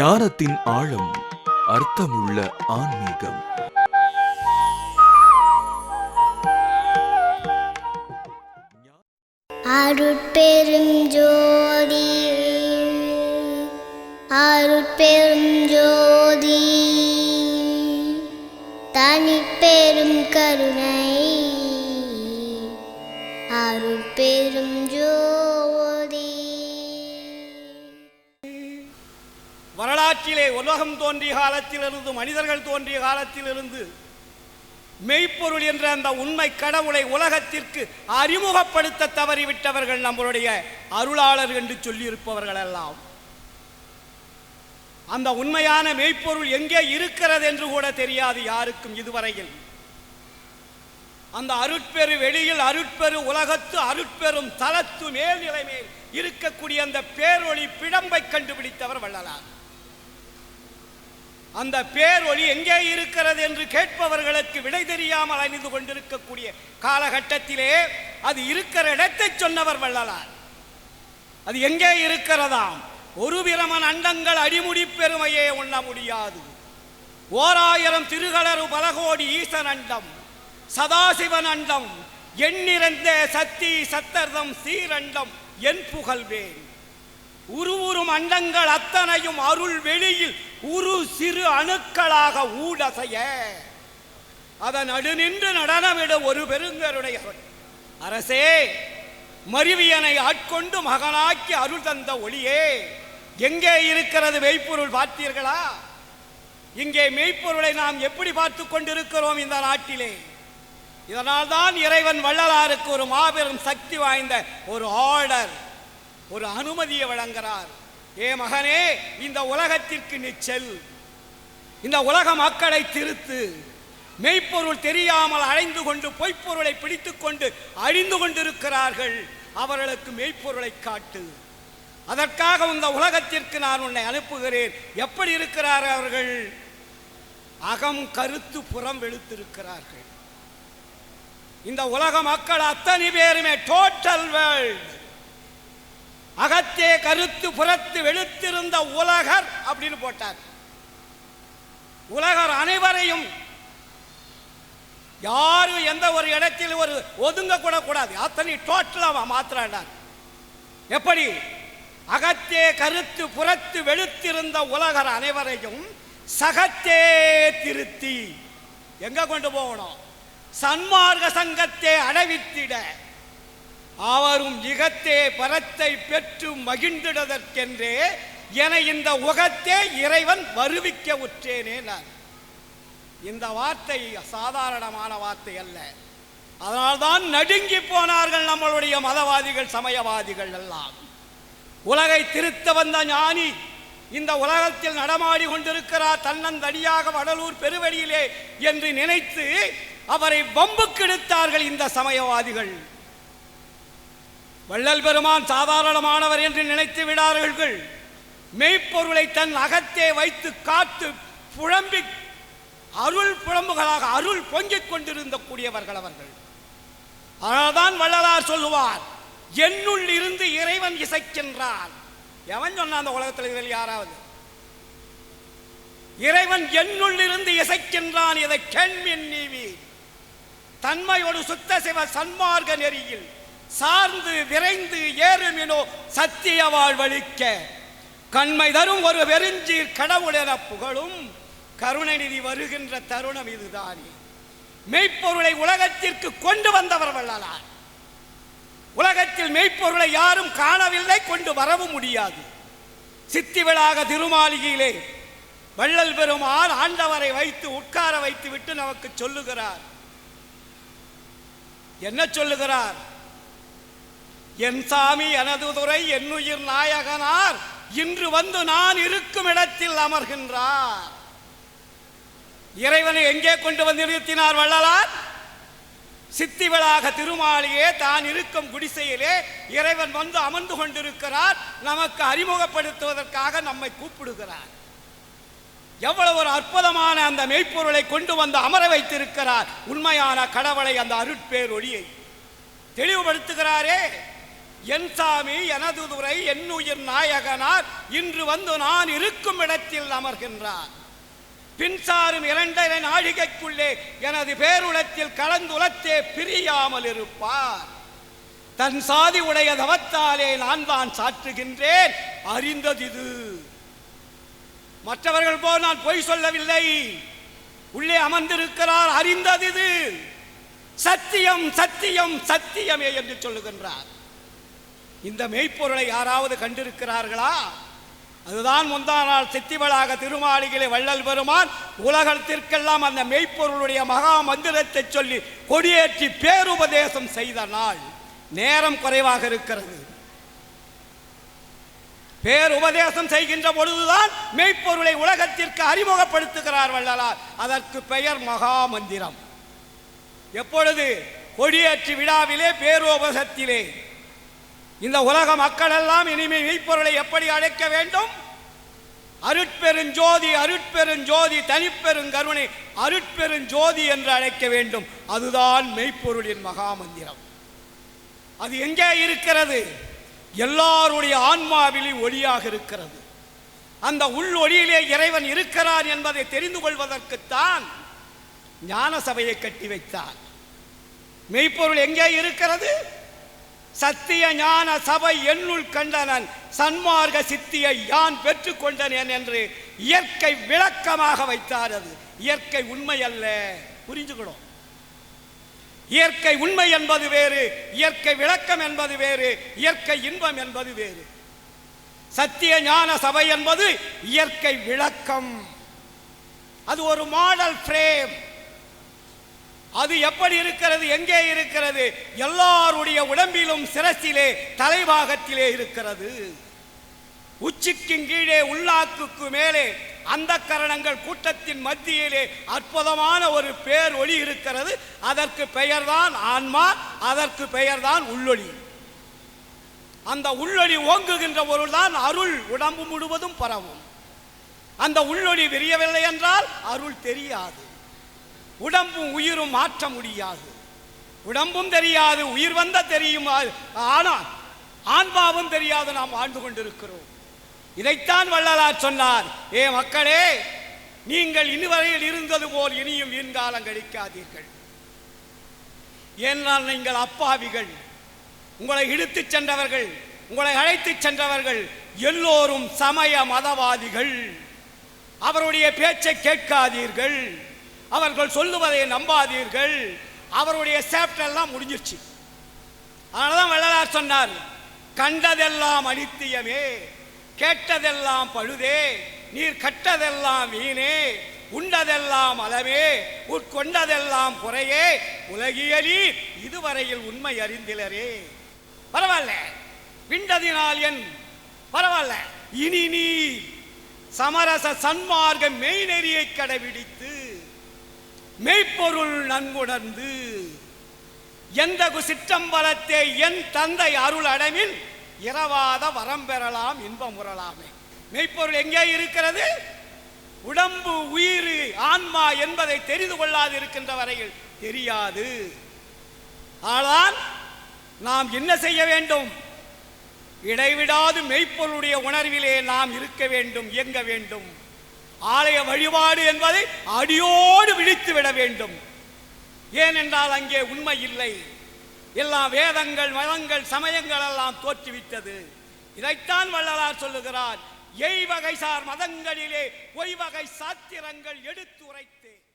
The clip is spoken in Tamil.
ஞானத்தின் ஆழம் அர்த்தமுள்ள ஆன்மீகம். அருட்பெரும் ஜோதி வரலாற்றிலே உலகம் தோன்றிய காலத்திலிருந்து மனிதர்கள் தோன்றிய காலத்திலிருந்து மெய்ப்பொருள் என்ற அந்த உண்மை கடவுளை உலகத்திற்கு அறிமுகப்படுத்த தவறிவிட்டவர்கள் நம்மளுடைய அருளாளர் என்று சொல்லியிருப்பவர்கள் எல்லாம் அந்த உண்மையான மெய்ப்பொருள் எங்கே இருக்கிறது என்று கூட தெரியாது யாருக்கும் இதுவரையில். அந்த அருட்பெரு வெளியில் அருட்பெரு உலகத்து அருட்பெரும் தலத்து மேல்நிலை மேல் இருக்கக்கூடிய அந்த பேரொளி பிழம்பை கண்டுபிடித்தவர் வள்ளலார். அந்த பேர் ஒளி எங்கே இருக்கிறது என்று கேட்பவர்களுக்கு விடை தெரியாமல் அணிந்து கொண்டிருக்கக்கூடிய காலகட்டத்திலே அது இருக்கிற இடத்தை சொன்னவர் வள்ளலார். அது எங்கே இருக்கிறதாம்? ஒரு பிரமன் அண்டங்கள் அடிமுடி பெருமையே உண்ண முடியாது. ஓராயிரம் திருகளரு பலகோடி ஈசன் அண்டம் சதாசிவன் அண்டம் எண்ணிறந்த சத்தி சத்தர்தம் சீரண்டம் என் புகழ்வேன். உருவுறும் அண்டங்கள் அத்தனையும் அருள் வெளியில் உரு சிறு அணுக்களாக ஊடசைய. அதன் நடுநின்று நடனமிட ஒரு பெருங்கருடைய அரசே மருவியனை ஆட்கொண்டு மகனாக்கி அருள் தந்த ஒளியே எங்கே இருக்கிறது மெய்ப்பொருள் பார்த்தீர்களா? இங்கே மெய்ப்பொருளை நாம் எப்படி பார்த்து கொண்டிருக்கிறோம் இந்த நாட்டிலே? இதனால்தான் இறைவன் வள்ளலாருக்கு ஒரு மாபெரும் சக்தி வாய்ந்த ஒரு ஆர்டர் ஒரு அனுமதியை வழங்குகிறார். ஏ மகனே இந்த உலகத்திற்கு நீ செல். இந்த உலக மக்களை திருத்து. மெய்ப்பொருள் தெரியாமல் அழைந்து கொண்டு பொய்ப்பொருளை பிடித்து கொண்டு அழிந்து கொண்டிருக்கிறார்கள். அவர்களுக்கு மெய்ப்பொருளை காட்டு. அதற்காக இந்த உலகத்திற்கு நான் உன்னை அனுப்புகிறேன். எப்படி இருக்கிறார் அவர்கள்? அகம் கருத்து புறம் வெளுத்திருக்கிறார்கள். இந்த உலக மக்கள் அத்தனை பேருமே டோட்டல் வேர்ல்டு அகத்தே கருத்து புறத்து வெளுத்திருந்த உலகர் அப்படின்னு போட்டார். உலகர் அனைவரையும் யாரும் எந்த ஒரு இடத்தில் ஒரு ஒதுங்க கூட கூடாது. அத்தனை டோட்டலாக மாத்திராண்டார் எப்படி? அகத்தே கருத்து புறத்து வெளுத்திருந்த உலகர் அனைவரையும் சகத்தே திருத்தி. எங்க கொண்டு போகணும்? சன்மார்க்க சங்கத்தை அடைவித்திட. அவரும் இகத்தே பரத்தை பெற்று மகிழ்ந்திடதற்கென்றே என இந்த உகத்தே இறைவன் வருவிக்க உற்றேனே நான். இந்த வார்த்தை சாதாரணமான வார்த்தை அல்ல. அதனால்தான் நடுங்கி போனார்கள் நம்மளுடைய மதவாதிகள் சமயவாதிகள் எல்லாம். உலகை திருத்த வந்த ஞானி இந்த உலகத்தில் நடமாடி கொண்டிருக்கிறார் தன்னந்தடியாக வடலூர் பெருவெளியிலே என்று நினைத்து அவரை வம்புக்கு எடுத்தார்கள் இந்த சமயவாதிகள். வள்ளல் பெருமான் சாதாரணமானவர் என்று நினைத்து விடார்கள் மெய்ப்பொருளை தன் அகத்தே வைத்து காத்து புழம்பி அருள் புலம்புகளாக அருள் பொங்கிக் கொண்டிருந்த கூடியவர்கள் அவர்கள். அதனால்தான் வள்ளலார் சொல்லுவார் என்னுள் இருந்து இறைவன் இசைக்கின்றான். எவன் சொன்னான் அந்த உலகத்தில் இதில் யாராவது? இறைவன் என்னுள் இருந்து இசைக்கின்றான் இதை கேள்வின் நீவி தன்மையோடு சுத்த சிவ சன்மார்க்க நெறியில் சார்ந்து விரைந்து ஏறுமினோ சத்திய வாழ்வழிக்க. கண்மை தரும் ஒரு வெறிஞ்சீர் கடவுளென புகழும் கருணநிதி வருகின்ற தருணம் இதுதானே. மெய்ப்பொருளை உலகத்திற்கு கொண்டு வந்தவர் வள்ளலார். உலகத்தில் மெய்ப்பொருளை யாரும் காணவில்லை கொண்டு வரவும் முடியாது. சித்திவிழாக திருமாளிகையிலே வள்ளல் பெருமான் ஆண்டவரை வைத்து உட்கார வைத்து விட்டு நமக்கு சொல்லுகிறார். என்ன சொல்லுகிறார்? என் சாமி எனது துறை என்னுயிர் நாயகனார். இன்று வந்து நான் இருக்கும் இடத்தில் அமர்கின்றார். இறைவனை எங்கே கொண்டு வந்து நிறுத்தினார் வள்ளலார்? சித்திவளாக திருமாலியே தான் இருக்கும் குடிசையிலே இறைவன் வந்து அமர்ந்து கொண்டிருக்கிறார். நமக்கு அறிமுகப்படுத்துவதற்காக நம்மை கூப்பிடுகிறார். எவ்வளவு ஒரு அற்புதமான அந்த மெய்ப்பொருளை கொண்டு வந்து அமர வைத்திருக்கிறார். உண்மையான கடவுளை அந்த அருட்பேர் ஒளியை தெளிவுபடுத்துகிறாரே. என் சாமி எனது துறை என்னுயிர் நாயகனார் இன்று வந்து நான் இருக்கும் இடத்தில் அமர்கின்றார். பின்சாரும் இரண்டரை நாழிகைக்குள்ளே எனது பேருளத்தில் கலந்துலத்தே பிரியாமல் இருப்பார். தன் சாதி உடைய தவத்தாலே நான் தான் சாற்றுகின்றேன். அறிந்தது இது மற்றவர்கள் போல் நான் பொய் சொல்லவில்லை. உள்ளே அமர்ந்திருக்கிறார் அறிந்தது இது சத்தியம் சத்தியம் சத்தியமே என்று சொல்லுகின்றார். இந்த மெய்ப்பொருளை யாராவது கண்டிருக்கிறார்களா? அதுதான் முந்தா நாள் சித்திவளாக திருமாளிகளை வள்ளல் பெருமான் உலகத்திற்கெல்லாம் அந்த மெய்ப்பொருளுடைய மகா மந்திரத்தை சொல்லி கொடியேற்றி பேருபதேசம் செய்த நாள். நேரம் குறைவாக இருக்கிறது. பேருபதேசம் செய்கின்ற பொழுதுதான் மெய்ப்பொருளை உலகத்திற்கு அறிமுகப்படுத்துகிறார் வள்ளலார். அதற்கு பெயர் மகா மந்திரம். எப்பொழுது? கொடியேற்றி விழாவிலே பேரோபசத்திலே. இந்த உலக மக்கள் எல்லாம் இனிமே மெய்ப்பொருளை எப்படி அழைக்க வேண்டும்? அருட்பெருஞ்சோதி அருட்பெருஞ்சோதி தனிப்பெருங்கருணை அருட்பெருஞ்சோதி என்று அழைக்க வேண்டும். அதுதான் மெய்ப்பொருளின் மகாமந்திரம். அது எங்கே இருக்கிறது? எல்லாருடைய ஆன்மாவிலும் ஒளியாக இருக்கிறது. அந்த உள் ஒளியிலே இறைவன் இருக்கிறான் என்பதை தெரிந்து கொள்வதற்குத்தான் ஞான சபையை கட்டி வைத்தார். மெய்ப்பொருள் எங்கே இருக்கிறது? சத்திய ஞான சபை என்னுள் கண்டனன் சன்மார்க்க சித்தியை யான் பெற்றுக் கொண்டனேன் என்று இயற்கை விளக்கமாக வைத்தார் அது. இயற்கை உண்மை அல்ல. புரிஞ்சுக்கணும். இயற்கை உண்மை என்பது வேறு இயற்கை விளக்கம் என்பது வேறு இயற்கை இன்பம் என்பது வேறு. சத்திய ஞான சபை என்பது இயற்கை விளக்கம். அது ஒரு மாடல் ஃப்ரேம். அது எப்படி இருக்கிறது எங்கே இருக்கிறது? எல்லாருடைய உடம்பிலும் சிரசிலே தலைபாகத்திலே இருக்கிறது. உச்சிக்கும் கீழே உள்ளாக்குக்கு மேலே அந்த கரணங்கள் கூட்டத்தின் மத்தியிலே அற்புதமான ஒரு பேர் ஒளி இருக்கிறது. அதற்கு பெயர்தான் ஆன்மா அதற்கு பெயர்தான் உள்ளொளி. அந்த உள்ளொளி ஓங்குகின்ற பொருள்தான் அருள் உடம்பு முழுவதும் பரவும். அந்த உள்ளொளி விரியவில்லை என்றால் அருள் தெரியாது. உடம்பும் உயிரும் மாற்ற முடியாது. உடம்பும் தெரியாது உயிர் வந்த தெரியும். ஆனால் ஆன்மாவும் தெரியாது நாம் வாழ்ந்து கொண்டிருக்கிறோம். இதைத்தான் வள்ளலார் சொன்னார். ஏ மக்களே நீங்கள் இனிவரையில் இருந்தது போல் இனியும் வீண்காலம் கழிக்காதீர்கள். ஏனால் நீங்கள் அப்பாவிகள். உங்களை இழுத்துச் சென்றவர்கள் உங்களை அழைத்துச் சென்றவர்கள் எல்லோரும் சமய மதவாதிகள். அவருடைய பேச்சை கேட்காதீர்கள். அவர்கள் சொல்லுவதை நம்பாதீர்கள். அவருடைய சேப்டர் எல்லாம் முடிஞ்சிருச்சு. அதனாலதான் வள்ளலார் சொன்னார் கண்டதெல்லாம் அனித்தியமே கேட்டதெல்லாம் பழுதே நீர் கட்டதெல்லாம் வீணே உண்டதெல்லாம் அளவே உட்கொண்டதெல்லாம் குறையே உலகியலி இதுவரையில் உண்மை அறிந்திலரே. பரவாயில்ல. விண்டதினால் என் பரவாயில்ல. இனி நீ சமரச சன்மார்க்க மெய்நெறியை கடைபிடித்து மெய்ப்பொருள் நன்குணர்ந்து எந்த சிற்றம்பலத்தை என் தந்தை அருள் அடவில் இரவாத வரம் பெறலாம் இன்பம் உறலாமே. மெய்ப்பொருள் எங்கே இருக்கிறது? உடம்பு உயிர் ஆன்மா என்பதை தெரிந்து கொள்ளாது இருக்கின்ற வரையில் தெரியாது. ஆனால் நாம் என்ன செய்ய வேண்டும்? இடைவிடாது மெய்ப்பொருளுடைய உணர்விலே நாம் இருக்க வேண்டும் இயங்க வேண்டும். ஆலய வழிபாடு என்பதை அடியோடு விழித்து விட வேண்டும். ஏனென்றால் அங்கே உண்மை இல்லை. எல்லா வேதங்கள் மதங்கள் சமயங்கள் எல்லாம் தோற்றுவிட்டது. இதைத்தான் வள்ளலார் சொல்லுகிறார். எய் வகை சார் மதங்களிலே பொய் வகை சாத்திரங்கள் எடுத்துரைத்தேன்.